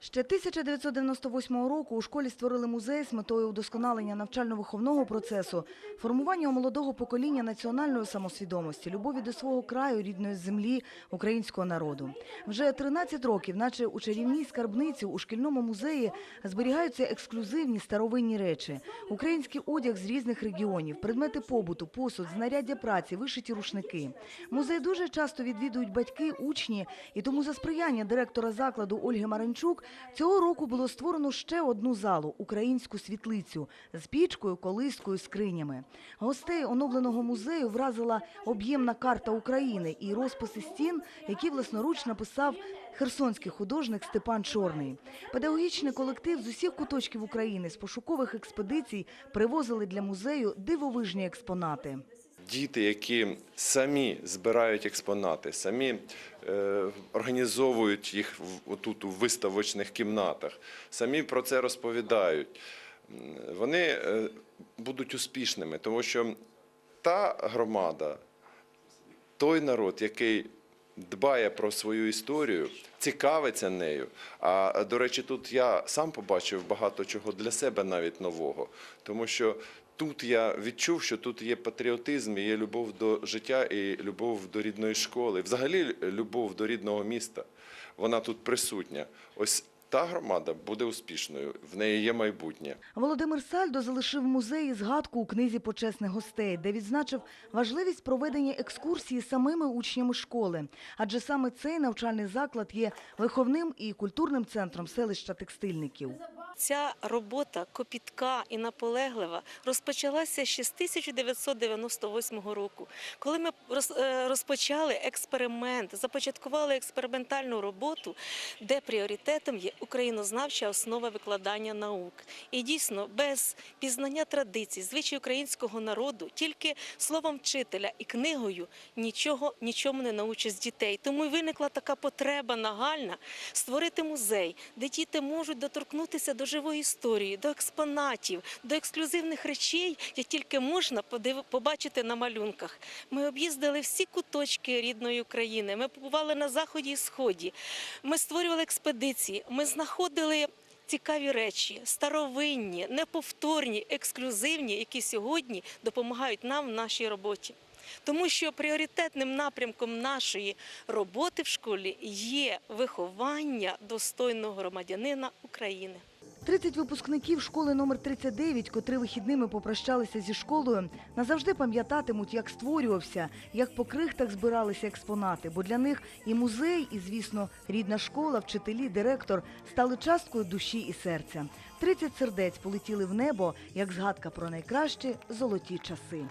Ще 1998 року у школі створили музей з метою удосконалення навчально-виховного процесу, формування у молодого покоління національної самосвідомості, любові до свого краю, рідної землі, українського народу. Вже 13 років, наче у чарівній скарбниці у шкільному музеї, зберігаються ексклюзивні старовинні речі, український одяг з різних регіонів, предмети побуту, посуд, знаряддя праці, вишиті рушники. Музей дуже часто відвідують батьки, учні, і тому за сприяння директора закладу Ольги Маринчук цього року було створено ще одну залу українську світлицю з пічкою, колискою, скринями. Гостей оновленого музею вразила об'ємна карта України і розписи стін, які власноруч написав херсонський художник Степан Чорний. Педагогічний колектив з усіх куточків України з пошукових експедицій привозили для музею дивовижні експонати. Діти, які самі збирають експонати, самі е, організовують їх отут у виставочних кімнатах, самі про це розповідають. Вони е, будуть успішними, тому що та громада, той народ, який дбає про свою історію, цікавиться нею. А до речі, тут я сам побачив багато чого для себе навіть нового, тому що тут я відчув, що тут є патріотизм, є любов до життя і любов до рідної школи. Взагалі, любов до рідного міста. Вона тут присутня. Ось та громада буде успішною, в неї є майбутнє. Володимир Сальдо залишив музеї згадку у книзі почесних гостей, де відзначив важливість проведення екскурсії самими учнями школи. Адже саме цей навчальний заклад є виховним і культурним центром селища текстильників. Ця робота копітка і наполеглива розпочалася ще з 1998 року, коли ми е, розпочали експеримент, започаткували експериментальну роботу, де пріоритетом є українознавча основа викладання наук. І дійсно, без пізнання традицій, звичай українського народу, тільки словом вчителя і книгою нічого нічому не научиш з дітей. Тому й виникла така потреба нагальна створити музей, де діти можуть доторкнутися до живої історії, до експонатів, до ексклюзивних речей, як тільки можна побачити на малюнках. Ми об'їздили всі куточки рідної України. Ми побували на заході і сході. Ми створювали експедиції. Ми знаходили. Цікаві речі, старовинні, неповторні, ексклюзивні, які сьогодні допомагають нам в нашій роботі. Тому що пріоритетним напрямком нашої роботи в школі є виховання достойного громадянина України. 30 випускників школи номер 39, котрі вихідними попрощалися зі школою, назавжди пам'ятатимуть, як створювався, як по крихтах збиралися експонати. Бо для них і музей, і, звісно, рідна школа, вчителі, директор стали часткою душі і серця. 30 сердець полетіли в небо, як згадка про найкращі золоті часи.